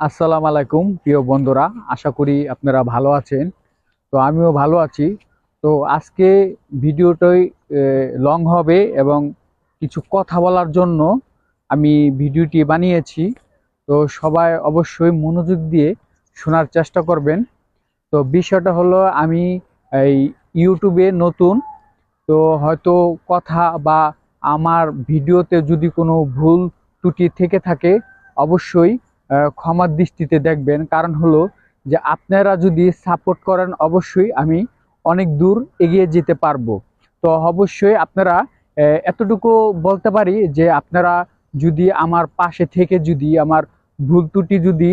আসসালামু আলাইকুম, প্রিয় বন্ধুরা, আশা করি আপনারা ভালো আছেন। তো আমিও ভালো আছি। তো আজকে ভিডিওটাই লং হবে এবং কিছু কথা বলার জন্য আমি ভিডিওটি বানিয়েছি। তো সবাই অবশ্যই মনোযোগ দিয়ে শোনার চেষ্টা করবেন। তো বিষয়টা হলো, আমি এই ইউটিউবে নতুন, তো হয়তো কথা বা আমার ভিডিওতে যদি কোনো ভুল ত্রুটি থেকে থাকে, অবশ্যই ক্ষমার দৃষ্টিতে দেখবেন। কারণ হলো যে আপনারা যদি সাপোর্ট করেন, অবশ্যই আমি অনেক দূর এগিয়ে যেতে পারব। তো অবশ্যই আপনারা এতটুকু বলতে পারি যে আপনারা যদি আমার পাশে থেকে যদি আমার ভুল ত্রুটি যদি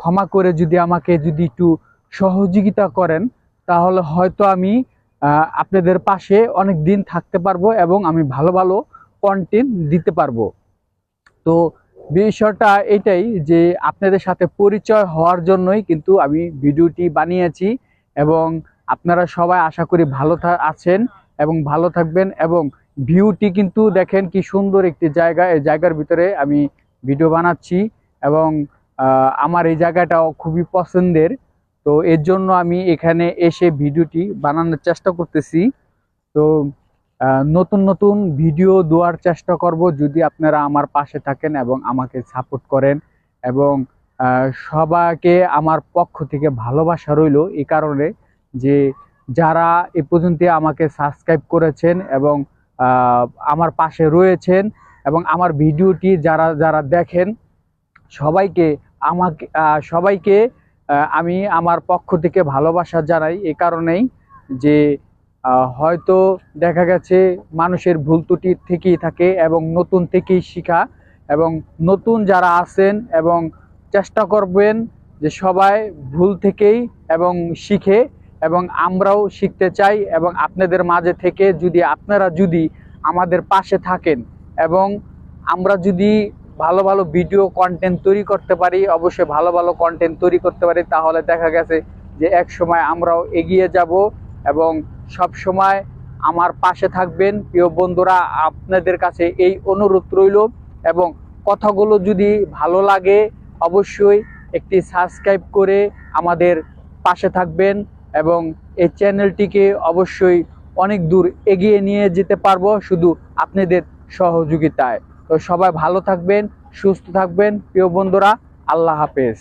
ক্ষমা করে যদি আমাকে যদি একটু সহযোগিতা করেন, তাহলে হয়তো আমি আপনাদের পাশে অনেক দিন থাকতে পারব এবং আমি ভালো ভালো কন্টেন্ট দিতে পারব। তো বিষয়টা এটাই যে আপনাদের সাথে পরিচয় হওয়ার জন্যই কিন্তু আমি ভিডিওটি বানিয়েছি এবং আপনারা সবাই আশা করি ভালো আছেন এবং ভালো থাকবেন এবং ভিউটি কিন্তু দেখেন কি সুন্দর একটি জায়গা। এই জায়গার ভিতরে আমি ভিডিও বানাচ্ছি এবং আমার এই জায়গাটাও খুবই পছন্দের। তো এর জন্য আমি এখানে এসে ভিডিওটি বানানোর চেষ্টা করতেছি। তো নতুন নতুন ভিডিও দেওয়ার চেষ্টা করব যদি আপনারা আমার পাশে থাকেন এবং আমাকে সাপোর্ট করেন এবং সবাইকে আমার পক্ষ থেকে ভালোবাসা রইল এই কারণে যে যারা এ পর্যন্ত আমাকে সাবস্ক্রাইব করেছেন এবং আমার পাশে রয়েছেন এবং আমার ভিডিওটি যারা যারা দেখেন, সবাইকে আমাকে সবাইকে আমি আমার পক্ষ থেকে ভালোবাসা জানাই এ কারণেই যে হয়তো দেখা গেছে মানুষের ভুল ত্রুটি থেকেই থাকে এবং নতুন থেকেই শিখা এবং নতুন যারা আছেন এবং চেষ্টা করবেন যে সবাই ভুল থেকেই এবং শিখে এবং আমরাও শিখতে চাই এবং আপনাদের মাঝে থেকে যদি আপনারা যদি আমাদের পাশে থাকেন এবং আমরা যদি ভালো ভালো ভিডিও কন্টেন্ট তৈরি করতে পারি, অবশ্যই ভালো ভালো কন্টেন্ট তৈরি করতে পারি, তাহলে দেখা গেছে যে এক সময় আমরাও এগিয়ে যাব এবং সব সময় আমার পাশে থাকবেন। প্রিয় বন্ধুরা, আপনাদের কাছে এই অনুরোধ রইল এবং কথাগুলো যদি ভালো লাগে, অবশ্যই একটি সাবস্ক্রাইব করে আমাদের পাশে থাকবেন এবং এই চ্যানেলটিকে অবশ্যই অনেক দূর এগিয়ে নিয়ে যেতে পারব শুধু আপনাদের সহযোগিতায়। তো সবাই ভালো থাকবেন, সুস্থ থাকবেন। প্রিয় বন্ধুরা, আল্লাহ হাফেজ।